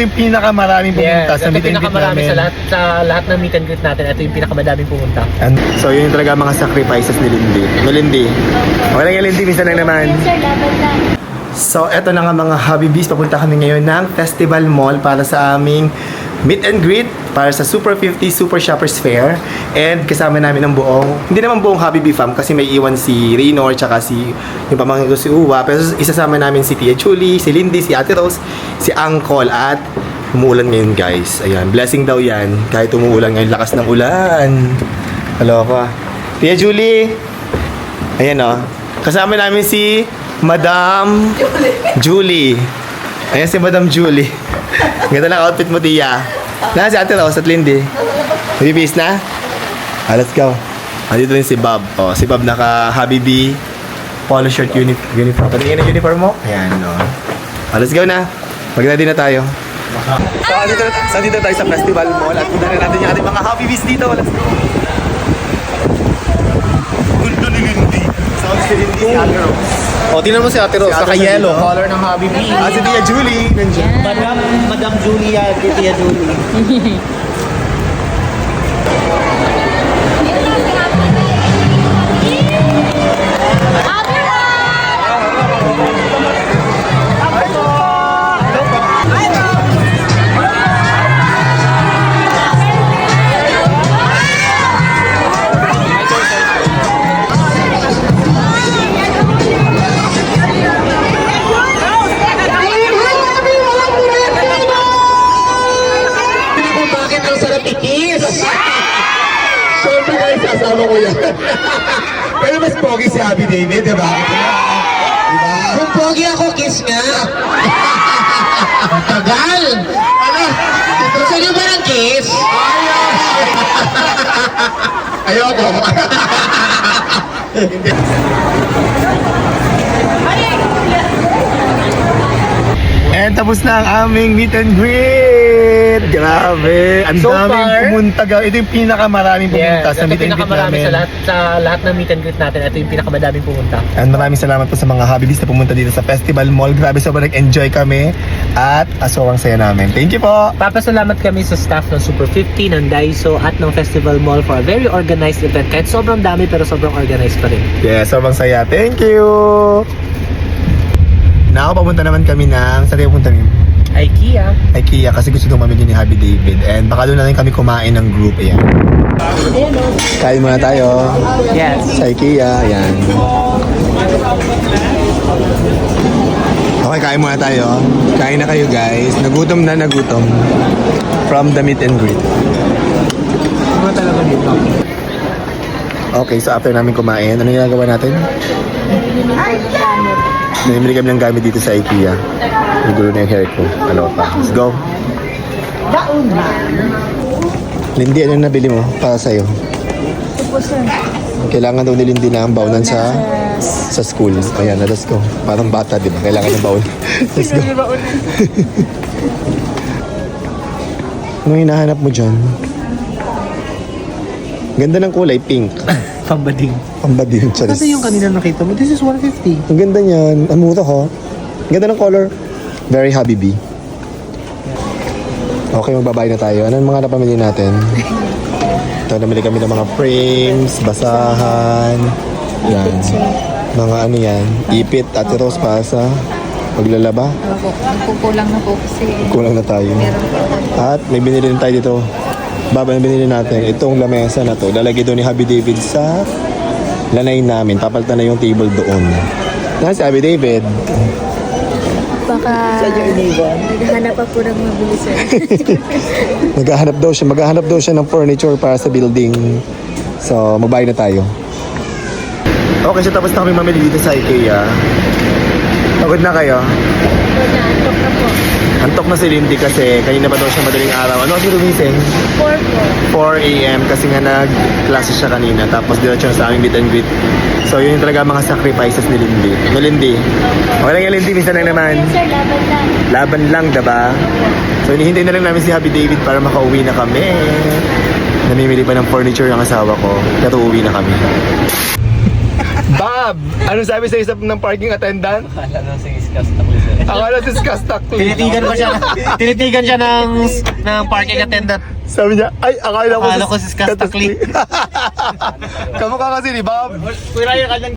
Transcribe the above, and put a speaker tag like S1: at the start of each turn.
S1: Yung pinakamaraming pumunta sa
S2: ito
S1: meet and greet
S2: pinakamarami
S1: namin.
S2: sa lahat, sa lahat ng meet and greet natin. Ito yung pinakamadaming pumunta.
S1: And, so yun yung talaga mga sacrifices ni Lindy. No, Lindy? Okay lang yan, Lindy. Minsan lang naman.
S3: Sir, laban lang.
S1: So, eto na nga mga Habibis. Papunta kami ngayon ng Festival Mall para sa aming meet and greet para sa Super 50 Super Shoppers Fair. And kasama namin ang buong, hindi naman buong Habibi fam kasi may iwan si Raynor tsaka si yung pamangkin ko si Uwa. Pero isasama namin si Tia Julie, si Lindy, si Ate Rose, si Uncle at umuulan ngayon guys. Ayan, blessing daw yan kahit umuulan ngayon. Lakas ng ulan. Hello ka. Tia Julie. Ayan o. Kasama namin si Madam Julie. Ayan si Madam Julie. Ganda ng outfit mo, Tia. Na si Ate Rose at Lindy. Bibis na? Ah, let's go. Andito rin si Bob. Oh, si Bob naka Habibi polo shirt uni uniform. Patingin ang uniform mo? Ayan, no. Ah, let's go na. Mag-ready na tayo. So, andito, so, andito tayo sa Festival Mall at punta na natin yung ating mga Habibis dito. Let's go. Gundo ni Lindy. Sounds si Lindy, si Ate.
S4: O, tingnan mo si Ate Rose,
S1: Si
S4: naka yellow. Color ng Happy Bee.
S1: Ah, si Tia Julie. Nandiyan.
S2: Madam, Madam Julia, Tia Julie.
S4: guys, sasama ko yan. Pero mas pogi si Abby David, di ba? Diba? Kung pogi ako, kiss nga. Tagal! Ano? Gusto niyo ba ng kiss? Ayoko.
S1: And tapos na ang aming meet and greet! Grabe! Ang
S2: So
S1: daming
S2: far-
S1: pumunta. ga- Ito yung pinakamaraming pumunta sa meet and greet
S2: pinakamarami
S1: namin.
S2: sa lahat, sa lahat ng meet and greet natin. Ito yung pinakamadaming pumunta.
S1: And maraming salamat po sa mga Habibis na pumunta dito sa Festival Mall. Grabe sobrang nag-enjoy kami at asawang saya namin. Thank you po!
S2: Papasalamat kami sa staff ng Super 50, ng Daiso at ng Festival Mall for a very organized event. Kahit sobrang dami pero sobrang organized pa rin.
S1: Yeah, sobrang saya. Thank you! Now, papunta naman kami ng... Saan tayo pupunta ngayon?
S2: IKEA.
S1: IKEA kasi gusto nung mamili ni Happy David. And baka doon na rin kami kumain ng group. Ayan. Kain muna tayo.
S2: Yes.
S1: Sa IKEA, ayan. Okay, kain muna tayo. Kain na kayo guys. Nagutom na, nagutom. From the meet and greet.
S2: Ano talaga dito?
S1: Okay, so after namin kumain, ano ginagawa natin? Namimili kami ng gamit dito sa IKEA. Nagulo na yung hair ko. Ano pa? Let's go. Lindy, ano nabili mo para sa'yo? Kailangan daw ni Lindy na ang baunan sa sa school. Ayan na, let's go. Parang bata, di ba? Kailangan ng baon. let's go. Ano hinahanap mo dyan? Ganda ng kulay, pink.
S2: Pambading.
S1: Yun, Charis.
S2: Kasi yung kanina nakita mo, this is 150.
S1: Ang ganda niyan. Ang mura ko. Ang ganda ng color. Very Habibi. Okay, magbabayad na tayo. Anong mga napamili natin? Ito, namili kami ng mga frames, basahan. Yan. Mga ano yan. Ipit at rose para sa paglalaba.
S3: Opo, nagkukulang na po kasi
S1: Kulang na tayo. At may binili din tayo dito. Baba na binili natin. Itong lamesa na to. Lalagay doon ni Happy David sa lanay namin. Papalitan na yung table doon. Yan si Happy David.
S3: Baka naghahanap pa po ng mabili sir.
S1: Maghahanap daw siya. Maghahanap daw siya ng furniture para sa building. So, magbayad na tayo. Okay, so tapos na kami mamili dito sa IKEA. Pagod na kayo?
S3: Antok na
S1: si Lindy kasi kanina pa daw siya madaling araw. Ano kasi gumising?
S3: 4 po.
S1: 4 a.m. kasi nga nag-klase siya kanina. Tapos diretso na sa aming meet and greet. So, yun yung talaga mga sacrifices ni Lindy. No, Lindy? Okay lang yan, Lindy. Minsan lang naman.
S3: Sir, laban lang.
S1: Laban lang, diba? So, hinihintay na lang namin si Happy David para makauwi na kami. Namimili pa ng furniture yung asawa ko. Kaya uuwi na kami. Bob, ano sabi sa isip ng parking attendant?
S2: Akala na si Iskastak sir.
S1: Akala si Skastak.
S2: Tinitigan ko siya, tinitigan siya ng, ng parking attendant.
S1: Sabi niya, ay, akala ko
S2: Akala ko si Skastak Lee.
S1: Kamukha kasi ni Bob.
S2: Kuya kanyang